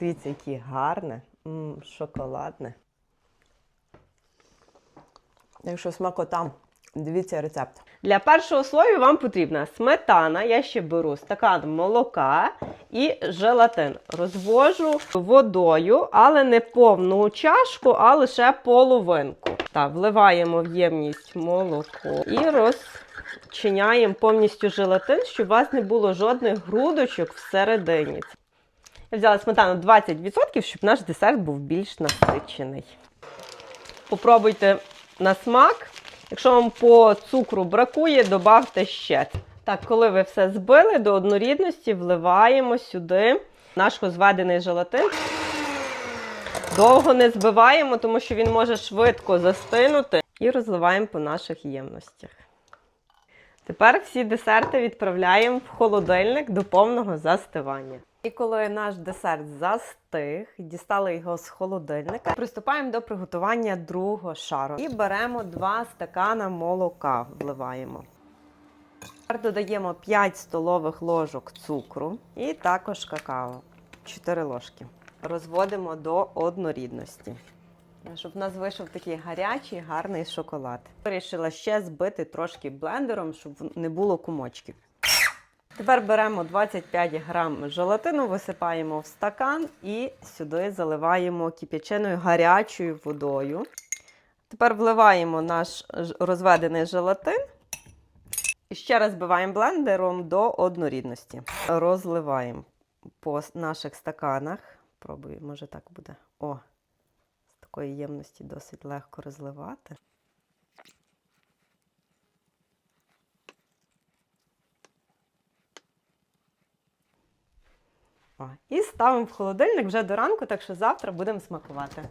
Дивіться, яке гарне, М, шоколадне. Якщо смакота, дивіться рецепт. Для першого слою вам потрібна сметана. Я ще беру стакан молока і желатин. Розвожу водою, але не повну чашку, а лише половинку. Так, вливаємо в ємність молоко і розчиняємо повністю желатин, щоб у вас не було жодних грудочок всередині. Я взяла сметану 20%, щоб наш десерт був більш насичений. Попробуйте на смак. Якщо вам по цукру бракує, додавте ще. Так, коли ви все збили до однорідності, вливаємо сюди наш розведений желатин. Довго не збиваємо, тому що він може швидко застинути. І розливаємо по наших ємностях. Тепер всі десерти відправляємо в холодильник до повного застивання. І коли наш десерт застиг, дістали його з холодильника, приступаємо до приготування другого шару. І беремо 2 стакана молока, вливаємо. Тепер додаємо 5 столових ложок цукру і також какао 4 ложки. Розводимо до однорідності. Щоб в нас вийшов такий гарячий, гарний шоколад. Вирішила ще збити трошки блендером, щоб не було кумочків. Тепер беремо 25 грам желатину, висипаємо в стакан і сюди заливаємо кип'яченою гарячою водою. Тепер вливаємо наш розведений желатин. І ще раз збиваємо блендером до однорідності. Розливаємо по наших стаканах. Пробую, може так буде. О, такої ємності досить легко розливати. О, і ставимо в холодильник вже до ранку, так що завтра будемо смакувати.